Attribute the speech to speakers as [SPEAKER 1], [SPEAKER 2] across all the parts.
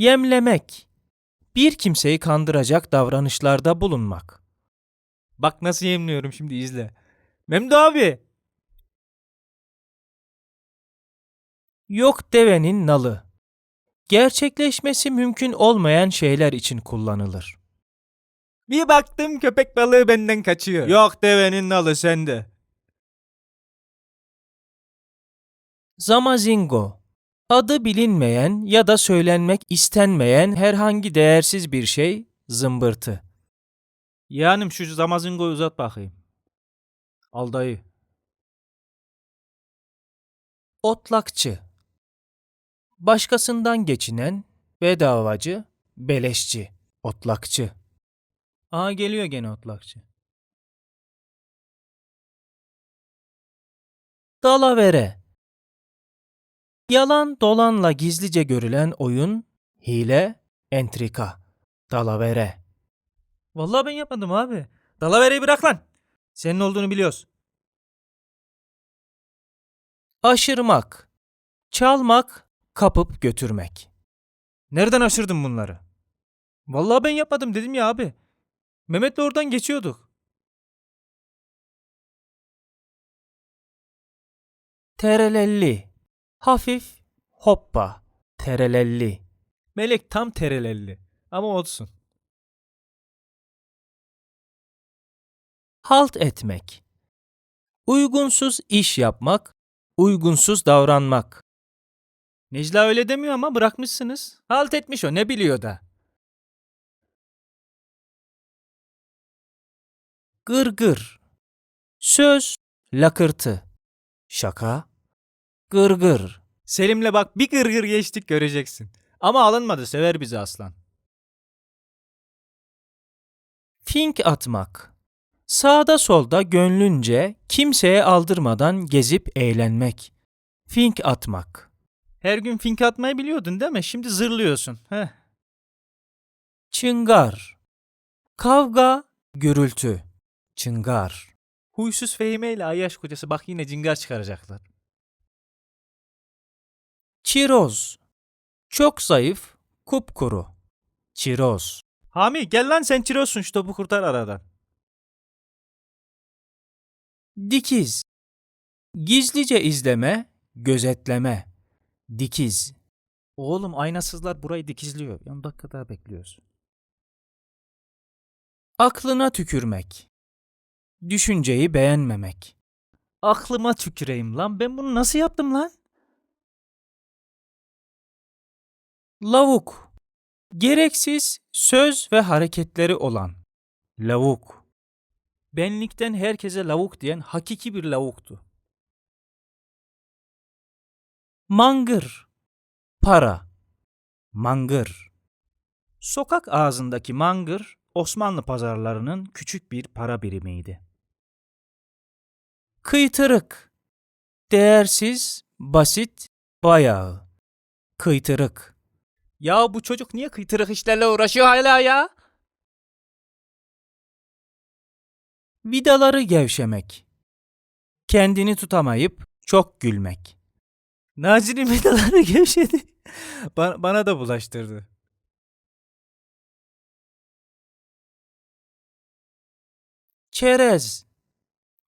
[SPEAKER 1] Yemlemek. Bir kimseyi kandıracak davranışlarda bulunmak.
[SPEAKER 2] Bak nasıl yemliyorum şimdi izle. Memdu abi.
[SPEAKER 1] Yok devenin nalı. Gerçekleşmesi mümkün olmayan şeyler için kullanılır.
[SPEAKER 2] Bir baktım köpek balığı benden kaçıyor. Yok devenin nalı sende.
[SPEAKER 1] Zamazingo. Adı bilinmeyen ya da söylenmek istenmeyen herhangi değersiz bir şey, zımbırtı.
[SPEAKER 2] Yeğenim şu zamazingoyu uzat bakayım. Al dayı.
[SPEAKER 1] Otlakçı. Başkasından geçinen, bedavacı, beleşçi, otlakçı.
[SPEAKER 2] Aa geliyor gene otlakçı.
[SPEAKER 1] Dalavere. Yalan dolanla gizlice görülen oyun, hile, entrika. Dalavere.
[SPEAKER 2] Vallahi ben yapmadım abi. Dalavereyi bırak lan. Senin olduğunu biliyoruz.
[SPEAKER 1] Aşırmak. Çalmak, kapıp götürmek.
[SPEAKER 2] Nereden aşırdın bunları? Vallahi ben yapmadım dedim ya abi. Mehmet'le oradan geçiyorduk.
[SPEAKER 1] Terelelli. Hafif, hoppa. Terelelli.
[SPEAKER 2] Melek tam terelelli. Ama olsun.
[SPEAKER 1] Halt etmek. Uygunsuz iş yapmak, uygunsuz davranmak.
[SPEAKER 2] Necla öyle demiyor ama bırakmışsınız. Halt etmiş o ne biliyor da.
[SPEAKER 1] Gırgır. Söz, lakırtı. Şaka, gırgır.
[SPEAKER 2] Selim'le bak bir gırgır geçtik göreceksin. Ama alınmadı sever bizi aslan.
[SPEAKER 1] Fink atmak. Sağda solda gönlünce kimseye aldırmadan gezip eğlenmek. Fink atmak.
[SPEAKER 2] Her gün fink atmayı biliyordun değil mi? Şimdi zırlıyorsun. Heh.
[SPEAKER 1] Çıngar. Kavga, gürültü. Çıngar.
[SPEAKER 2] Huysuz Fehime ile Ayyaş kocası bak yine cingar çıkaracaklar.
[SPEAKER 1] Çiroz. Çok zayıf, kupkuru. Çiroz.
[SPEAKER 2] Hami gel lan sen çirozsun şu topu kurtar aradan.
[SPEAKER 1] Dikiz. Gizlice izleme, gözetleme. Dikiz.
[SPEAKER 2] Oğlum aynasızlar burayı dikizliyor. 10 dakika daha bekliyoruz.
[SPEAKER 1] Aklına tükürmek. Düşünceyi beğenmemek.
[SPEAKER 2] Aklıma tüküreyim lan. Ben bunu nasıl yaptım lan?
[SPEAKER 1] Lavuk. Gereksiz söz ve hareketleri olan. Lavuk.
[SPEAKER 2] Benlikten herkese lavuk diyen hakiki bir lavuktu.
[SPEAKER 1] Mangır. Para. Mangır.
[SPEAKER 2] Sokak ağzındaki mangır Osmanlı pazarlarının küçük bir para birimiydi.
[SPEAKER 1] Kıytırık. Değersiz, basit, bayağı. Kıytırık.
[SPEAKER 2] Ya bu çocuk niye kıytırık işlerle uğraşıyor hala ya?
[SPEAKER 1] Vidaları gevşemek. Kendini tutamayıp çok gülmek.
[SPEAKER 2] Naci'nin vidaları gevşedi. bana, bana da bulaştırdı.
[SPEAKER 1] Çerez.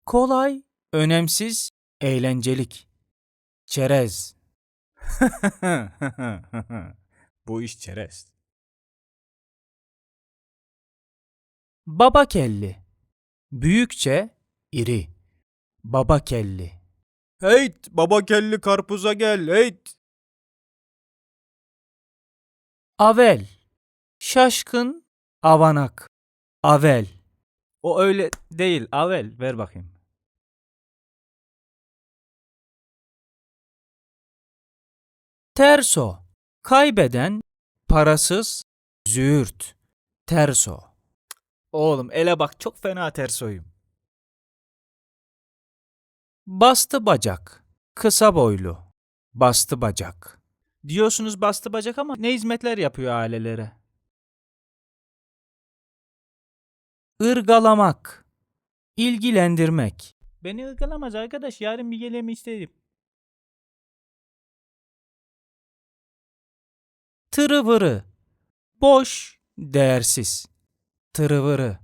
[SPEAKER 1] Kolay, önemsiz, eğlencelik. Çerez.
[SPEAKER 2] bu iş çerez.
[SPEAKER 1] Baba kelli. Büyükçe, iri. Baba kelli.
[SPEAKER 2] Heyt baba kelli karpuza gel heyt.
[SPEAKER 1] Avel. Şaşkın, avanak. Avel.
[SPEAKER 2] O öyle değil Avel ver bakayım.
[SPEAKER 1] Terso. Kaybeden, parasız, züğürt. Terso.
[SPEAKER 2] Oğlum ele bak çok fena ters oyum.
[SPEAKER 1] Bastı bacak. Kısa boylu. Bastı bacak.
[SPEAKER 2] Diyorsunuz bastı bacak ama ne hizmetler yapıyor ailelere.
[SPEAKER 1] Irgalamak. ilgilendirmek.
[SPEAKER 2] Beni ırgalamaz arkadaş yarın bir gelemi istedim.
[SPEAKER 1] Tırıvırı. Boş, değersiz. Tırıvırı.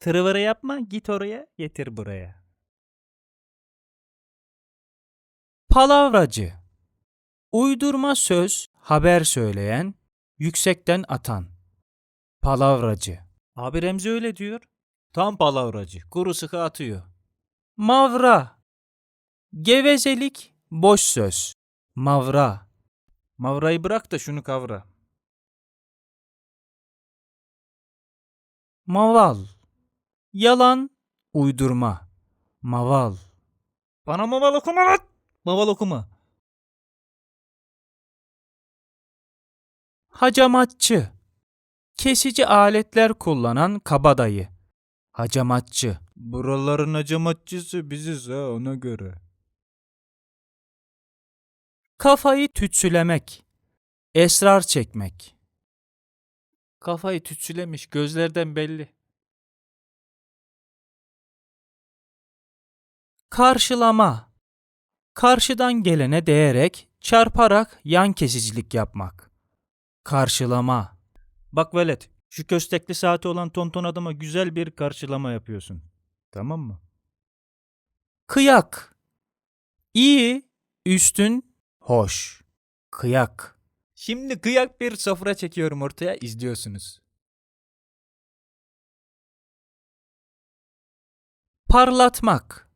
[SPEAKER 2] Tırıvırı yapma git oraya getir buraya.
[SPEAKER 1] Palavracı. Uydurma söz, haber söyleyen, yüksekten atan. Palavracı.
[SPEAKER 2] Abi Remzi öyle diyor. Tam palavracı. Kuru sıkı atıyor.
[SPEAKER 1] Mavra. Gevezelik, boş söz. Mavra.
[SPEAKER 2] Mavrayı bırak da şunu kavra.
[SPEAKER 1] Maval. Yalan, uydurma. Maval.
[SPEAKER 2] Bana maval okuma lan. Maval okuma.
[SPEAKER 1] Hacamatçı. Kesici aletler kullanan kabadayı. Hacamatçı.
[SPEAKER 2] Buraların acamatçısı biziz ha ona göre.
[SPEAKER 1] Kafayı tütsülemek. Esrar çekmek.
[SPEAKER 2] Kafayı tütsülemiş gözlerden belli.
[SPEAKER 1] Karşılama. Karşıdan gelene değerek, çarparak yan kesicilik yapmak. Karşılama.
[SPEAKER 2] Bak velet şu köstekli saati olan tonton adama güzel bir karşılama yapıyorsun. Tamam mı?
[SPEAKER 1] Kıyak. İyi, üstün, hoş. Kıyak.
[SPEAKER 2] Şimdi kıyak bir sofra çekiyorum ortaya izliyorsunuz.
[SPEAKER 1] Parlatmak.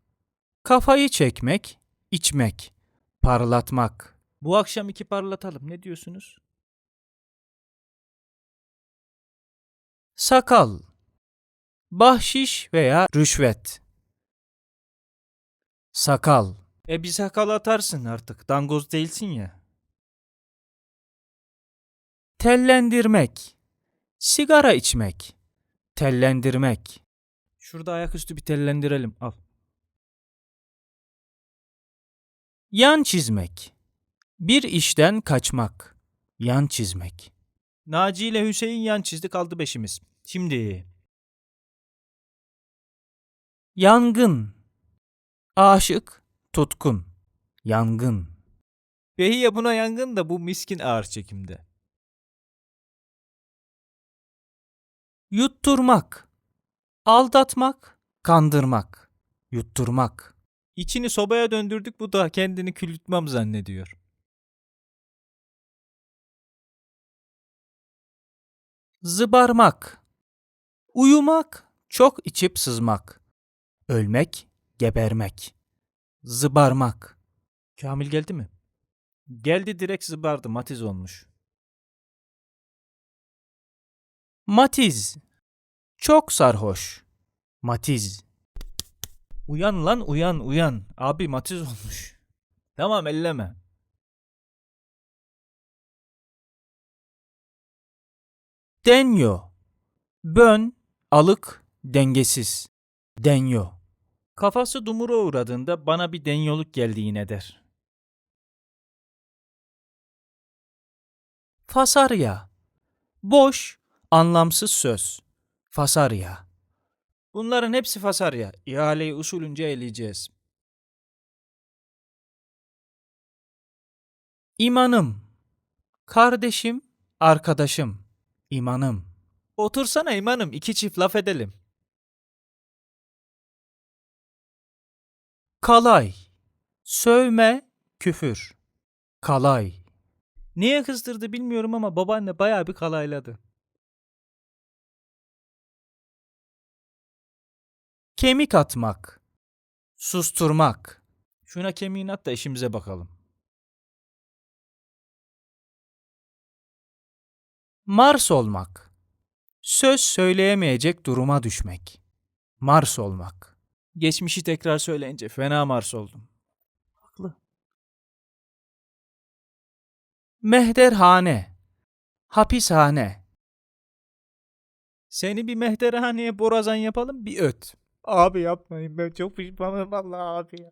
[SPEAKER 1] Kafayı çekmek, içmek. Parlatmak.
[SPEAKER 2] Bu akşam iki parlatalım ne diyorsunuz?
[SPEAKER 1] Sakal. Bahşiş veya rüşvet. Sakal.
[SPEAKER 2] E bir sakal atarsın artık dangoz değilsin ya.
[SPEAKER 1] Tellendirmek. Sigara içmek. Tellendirmek.
[SPEAKER 2] Şurada ayaküstü bir tellendirelim al.
[SPEAKER 1] Yan çizmek. Bir işten kaçmak. Yan çizmek.
[SPEAKER 2] Naci ile Hüseyin yan çizdi kaldı beşimiz. Şimdi
[SPEAKER 1] Yangın. Aşık, tutkun. Yangın.
[SPEAKER 2] Behiye buna yangın da bu miskin ağır çekimde.
[SPEAKER 1] Yutturmak. Aldatmak, kandırmak. Yutturmak.
[SPEAKER 2] İçini sobaya döndürdük bu da kendini kül yutmam zannediyor.
[SPEAKER 1] Zıbarmak. Uyumak, çok içip sızmak. Ölmek, gebermek. Zıbarmak.
[SPEAKER 2] Kamil geldi mi? Geldi direkt zıbardı matiz olmuş.
[SPEAKER 1] Matiz. Çok sarhoş. Matiz.
[SPEAKER 2] Uyan lan uyan uyan. Abi matiz olmuş. Tamam elleme.
[SPEAKER 1] Denyo. Bön, alık, dengesiz. Denyo.
[SPEAKER 2] Kafası dumura uğradığında bana bir denyoluk geldi yine der.
[SPEAKER 1] Fasarya. Boş, anlamsız söz. Fasarya.
[SPEAKER 2] Bunların hepsi fasarya. İhaleyi usulünce eleyeceğiz.
[SPEAKER 1] İmanım. Kardeşim, arkadaşım. İmanım.
[SPEAKER 2] Otursana imanım iki çift laf edelim.
[SPEAKER 1] Kalay. Sövme, küfür. Kalay.
[SPEAKER 2] Niye kızdırdı bilmiyorum ama babaanne bayağı bir kalayladı.
[SPEAKER 1] Kemik atmak. Susturmak.
[SPEAKER 2] Şuna kemiğini at da işimize bakalım.
[SPEAKER 1] Mars olmak. Söz söyleyemeyecek duruma düşmek. Mars olmak.
[SPEAKER 2] Geçmişi tekrar söyleyince fena mars oldum. Haklı.
[SPEAKER 1] Mehderhane. Hapishane.
[SPEAKER 2] Seni bir mehterhaneye borazan yapalım bir öt. Abi yapmayın ben çok pişmanım vallahi abi ya.